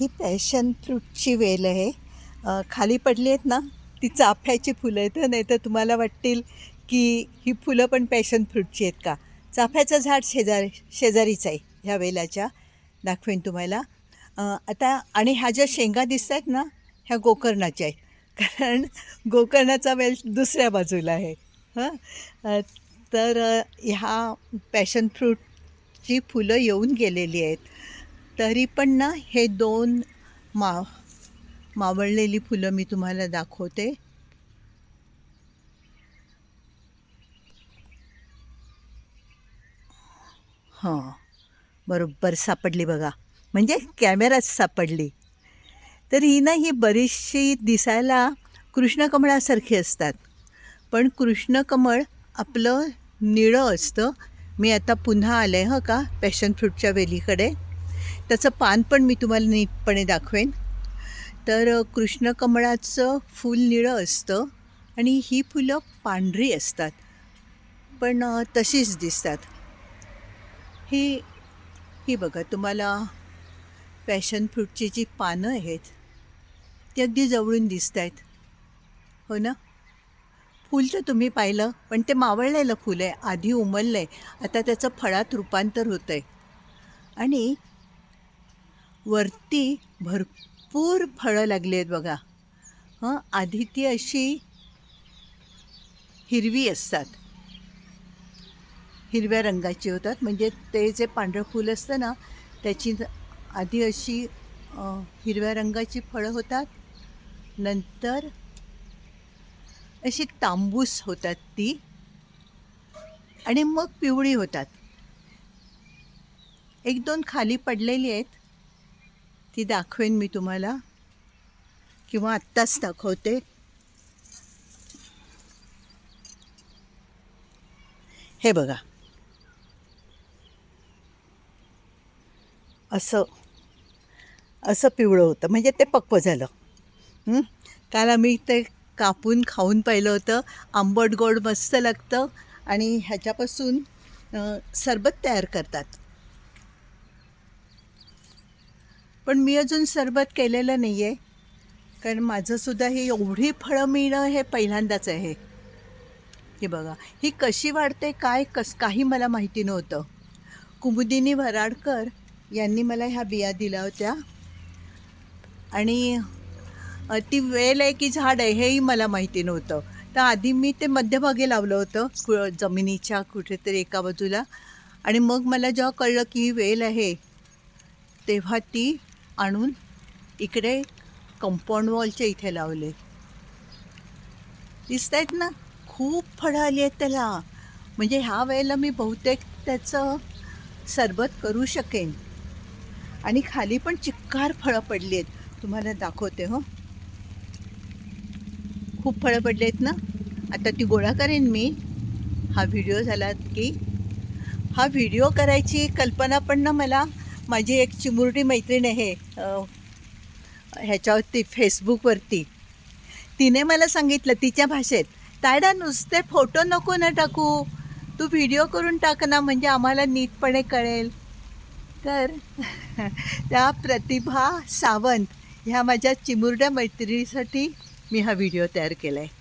ही passion फ्रूटची वेल आहे. खाली पडली आहेत ना ती चाफ्याची फुलं आहेत नाही तर तुम्हाला वाटतील की ही फुलं पण पॅशन फ्रूटची आहेत का? चाफ्याचं झाड शेजारी शेजारीच आहे ह्या वेलाच्या दाखवेन तुम्हाला. आता आणि ह्या ज्या शेंगा दिसत आहेत ना ह्या गोकर्णाच्या आहेत. कारण गोकर्णाचा वेल दुसऱ्या बाजूला आहे. हां? तर ह्या पॅशन फ्रूटची फुलं येऊन गेलेली आहेत. तरी पण ना हे दोन मा मावळलेली फुलं मी तुम्हाला दाखवते. हां बरोबर सापडली बघा. म्हणजे कॅमेराच सापडली. तर ही ना ही बरीचशी दिसायला कृष्णकमळासारखी असतात. पण कृष्णकमळ आपलं निळं असतं. मी आता पुन्हा आले हं का? पॅशन फ्रूटच्या वेलीकडे. त्याचं पान पण मी तुम्हाला नीटपणे दाखवेन. तर कृष्णकमळाचं फूल निळं असतं आणि ही फुलं पांढरी असतात. पण तशीच दिसतात. ही ही बघा तुम्हाला पॅशन फ्रूटची जी पानं आहेत ती अगदी जवळून दिसत आहेत हो ना? फूल तर तुम्ही पाहिलं पण ते मावळलेलं फूल आहे आधी उमललं आहे आता त्याचं फळात रूपांतर होतं आहे आणि वरती भरपूर फळं लागली आहेत बघा. हं आधी ती अशी हिरवी असतात. हिरव्या रंगाची होतात. म्हणजे ते जे पांढरं फूल असतं ना त्याची आधी अशी हिरव्या रंगाची फळं होतात. नंतर अशी तांबूस होतात ती. आणि मग पिवळी होतात. एक दोन खाली पडलेली आहेत. ती दाखवेन मी तुम्हाला. किंवा आत्ताच दाखवते. हे बघा. असं असं पिवळं होतं. म्हणजे ते पक्व झालं. काल आम्ही ते कापून खाऊन पाहिलं होतं. आंबट गोड मस्त लागतं. आणि ह्याच्यापासून सरबत तयार करतात. पण मी अजून सरबत केलेलं नाही आहे कारण माझंसुद्धा हे एवढी फळं मिळणं हे पहिल्यांदाच आहे. हे बघा ही कशी वाढते काय कस काही मला माहिती नव्हतं. कुमुदिनी वराडकर यांनी मला ह्या बिया दिल्या होत्या. आणि ती वेल आहे की झाड आहे हेही मला माहिती नव्हतं. तर आधी मी ते मध्यभागी लावलं होतं कु जमिनीच्या कुठेतरी एका बाजूला. आणि मग मला जेव्हा कळलं की ही वेल आहे तेव्हा ती आणून इकडे कंपाऊंड वॉलच्या इथे लावले. दिसत आहेत ना खूप फळं आली आहेत त्याला. म्हणजे ह्या वेळेला मी बहुतेक त्याचं सरबत करू शकेन. आणि खाली पण चिक्कार फळं पडली आहेत. तुम्हाला दाखवते हो. खूप फळं पडली आहेत ना. आता ती गोळा करेन मी. हा व्हिडिओ झाला की हा व्हिडिओ करायची कल्पना पण ना मला माझी एक चिमुरटी मैत्रीण आहे ह्याच्यावरती फेसबुकवरती. तिने मला सांगितलं तिच्या भाषेत तायडा नुसते फोटो नको ना टाकू. तू व्हिडिओ करून टाक ना म्हणजे आम्हाला नीटपणे कळेल. तर त्या प्रतिभा सावंत ह्या माझ्या चिमुरड्या मैत्रिणीसाठी मी हा व्हिडिओ तयार केला आहे